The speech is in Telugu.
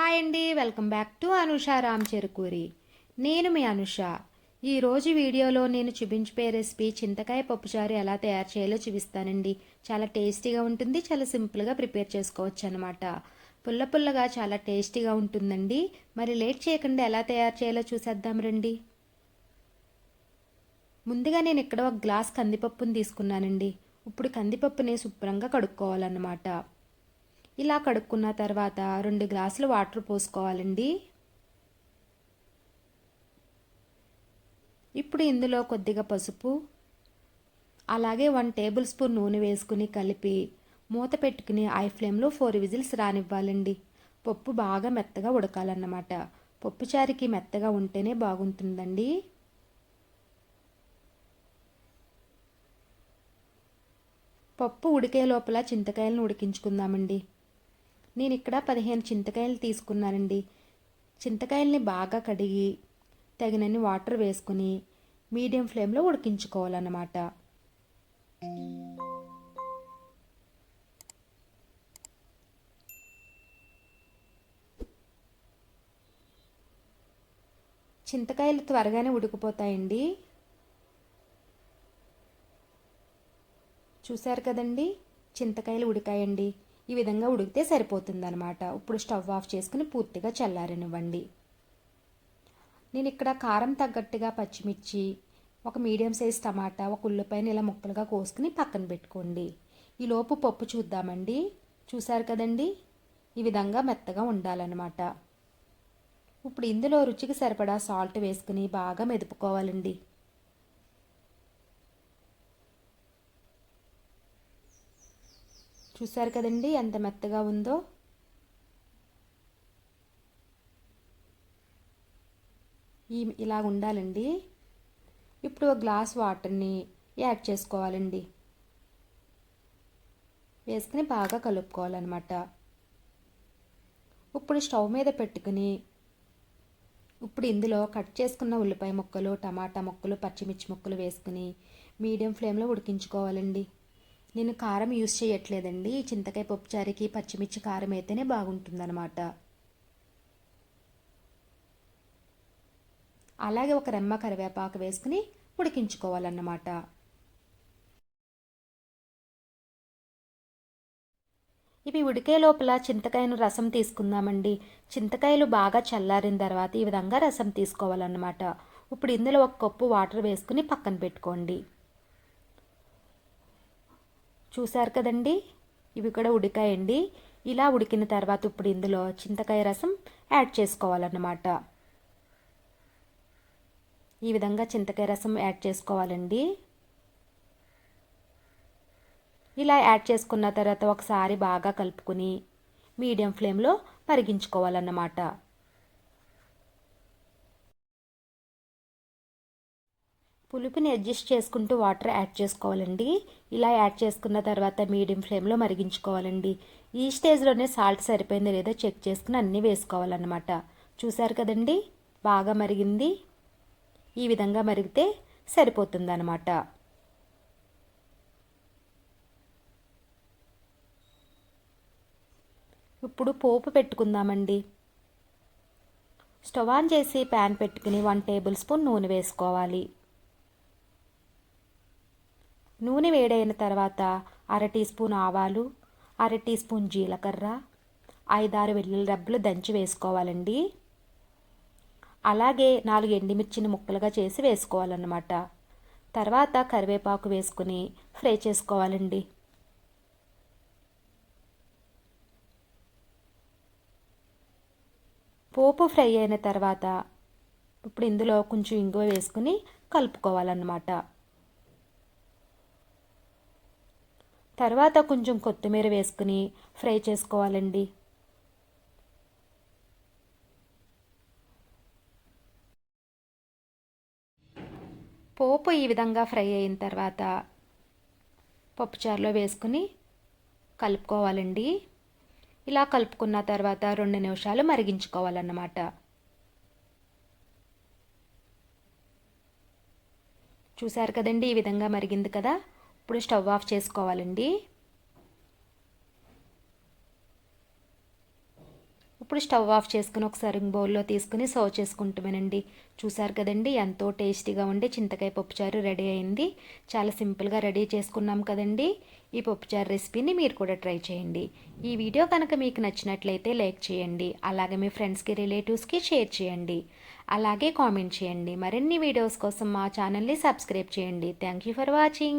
హాయ్ అండి welcome back to Anusha Ram Cherukuri. నేను మీ అనుష. ఈరోజు వీడియోలో నేను చూపించిపోయే రెసిపీ చింతకాయ పప్పుచారు ఎలా తయారు చేయాలో చూపిస్తానండి. చాలా టేస్టీగా ఉంటుంది చాలా సింపుల్గా ప్రిపేర్ చేసుకోవచ్చు అనమాట పుల్ల పుల్లగా చాలా టేస్టీగా ఉంటుందండి. మరి లేట్ చేయకుండా ఎలా తయారు చేయాలో చూసేద్దాం రండి. ముందుగా నేను ఇక్కడ ఒక గ్లాస్ కందిపప్పుని తీసుకున్నానండి. ఇప్పుడు కందిపప్పుని శుభ్రంగా కడుక్కోవాలన్నమాట. ఇలా కడుక్కున్న తర్వాత రెండు గ్లాసులు వాటర్ పోసుకోవాలండి. ఇప్పుడు ఇందులో కొద్దిగా పసుపు అలాగే వన్ టేబుల్ స్పూన్ నూనె వేసుకుని కలిపి మూత పెట్టుకుని ఐ ఫ్లేమ్లో ఫోర్ విజిల్స్ రానివ్వాలండి. పప్పు బాగా మెత్తగా ఉడకాలన్నమాట. పప్పు చారికి మెత్తగా ఉంటేనే బాగుంటుందండి. పప్పు ఉడికే లోపల చింతకాయలను ఉడికించుకుందామండి. నేను ఇక్కడ పదిహేను చింతకాయలు తీసుకున్నానండి. చింతకాయల్ని బాగా కడిగి తగినన్ని వాటర్ వేసుకుని మీడియం ఫ్లేమ్లో ఉడికించుకోవాలన్నమాట. చింతకాయలు త్వరగానే ఉడికిపోతాయండి. చూశారు కదండి? చింతకాయలు ఉడికాయండి. ఈ విధంగా ఉడికితే సరిపోతుందనమాట ఇప్పుడు స్టవ్ ఆఫ్ చేసుకుని పూర్తిగా చల్లారనివ్వండి. నేను ఇక్కడ కారం తగ్గట్టుగా పచ్చిమిర్చి ఒక మీడియం సైజ్ టమాటా ఒక ఉల్లిపాయని ఇలా ముక్కలుగా కోసుకుని పక్కన పెట్టుకోండి. ఈ లోపు పప్పు చూద్దామండి. చూశారు కదండి? ఈ విధంగా మెత్తగా ఉండాలన్నమాట. ఇప్పుడు ఇందులో రుచికి సరిపడా సాల్ట్ వేసుకుని బాగా మెదుపుకోవాలండి. చూసారు కదండి ఎంత మెత్తగా ఉందో. ఈ ఇలా ఉండాలండి. ఇప్పుడు ఒక గ్లాస్ వాటర్ని యాడ్ చేసుకోవాలండి. వేసుకుని బాగా కలుపుకోవాలన్నమాట. ఇప్పుడు స్టవ్ మీద పెట్టుకుని ఇప్పుడు ఇందులో కట్ చేసుకున్న ఉల్లిపాయ ముక్కలు టమాటా ముక్కలు పచ్చిమిర్చి ముక్కలు వేసుకుని మీడియం ఫ్లేమ్లో ఉడికించుకోవాలండి. నేను కారం యూస్ చేయట్లేదండి. చింతకాయ పప్పుచారికి పచ్చిమిర్చి కారం అయితేనే బాగుంటుందన్నమాట. అలాగే ఒక రెమ్మ కరివేపాకు వేసుకుని ఉడికించుకోవాలన్నమాట. ఇవి ఉడికే లోపల చింతకాయను రసం తీసుకుందామండి. చింతకాయలు బాగా చల్లారిన తర్వాత ఈ విధంగా రసం తీసుకోవాలన్నమాట. ఇప్పుడు ఇందులో ఒక కప్పు వాటర్ వేసుకుని పక్కన పెట్టుకోండి. చూశారు కదండి? ఇవి కూడా ఉడికాయండి. ఇలా ఉడికిన తర్వాత ఇప్పుడు ఇందులో చింతకాయ రసం యాడ్ చేసుకోవాలన్నమాట. ఈ విధంగా చింతకాయ రసం యాడ్ చేసుకోవాలండి. ఇలా యాడ్ చేసుకున్న తర్వాత ఒకసారి బాగా కలుపుకుని మీడియం ఫ్లేమ్లో మరిగించుకోవాలన్నమాట పులుపుని అడ్జస్ట్ చేసుకుంటూ వాటర్ యాడ్ చేసుకోవాలండి. ఇలా యాడ్ చేసుకున్న తర్వాత మీడియం ఫ్లేమ్లో మరిగించుకోవాలండి. ఈ స్టేజ్లోనే సాల్ట్ సరిపోయిందో లేదో చెక్ చేసుకుని అన్నీ వేసుకోవాలన్నమాట. చూసారు కదండి? బాగా మరిగింది. ఈ విధంగా మరిగితే సరిపోతుందన్నమాట. ఇప్పుడు పోపు పెట్టుకుందామండి. స్టవ్ ఆన్ చేసి ప్యాన్ పెట్టుకుని వన్ టేబుల్ స్పూన్ నూనె వేసుకోవాలి. నూనె వేడైన తర్వాత అర టీ స్పూన్ ఆవాలు అర టీ స్పూన్ జీలకర్ర ఐదారు వెల్లుల్లి రబ్బలు దంచి వేసుకోవాలండి. అలాగే నాలుగు ఎండిమిర్చిని ముక్కలుగా చేసి వేసుకోవాలన్నమాట. తర్వాత కరివేపాకు వేసుకుని ఫ్రై చేసుకోవాలండి. పోపు ఫ్రై అయిన తర్వాత ఇప్పుడు ఇందులో కొంచెం ఇంగువ వేసుకుని కలుపుకోవాలన్నమాట. తర్వాత కొంచెం కొత్తిమీర వేసుకుని ఫ్రై చేసుకోవాలండి. పోపు ఈ విధంగా ఫ్రై అయిన తర్వాత పప్పుచారులో వేసుకుని కలుపుకోవాలండి. ఇలా కలుపుకున్న తర్వాత రెండు నిమిషాలు మరిగించుకోవాలన్నమాట. చూశారు కదండి ఈ విధంగా మరిగింది కదా? ఇప్పుడు స్టవ్ ఆఫ్ చేసుకోవాలండి. ఇప్పుడు స్టవ్ ఆఫ్ చేసుకుని ఒక సర్వింగ్ బౌల్లో తీసుకుని సర్వ్ చేసుకుంటామేనండి చూసారు కదండి ఎంతో టేస్టీగా ఉండే చింతకాయ పప్పుచారు రెడీ అయింది. చాలా సింపుల్గా రెడీ చేసుకున్నాం కదండి. ఈ పప్పుచారు రెసిపీని మీరు కూడా ట్రై చేయండి. ఈ వీడియో కనుక మీకు నచ్చినట్లయితే లైక్ చేయండి. అలాగే మీ ఫ్రెండ్స్కి రిలేటివ్స్కి షేర్ చేయండి. అలాగే కామెంట్ చేయండి. మరిన్ని వీడియోస్ కోసం మా ఛానల్ని సబ్స్క్రైబ్ చేయండి. Thank you for watching.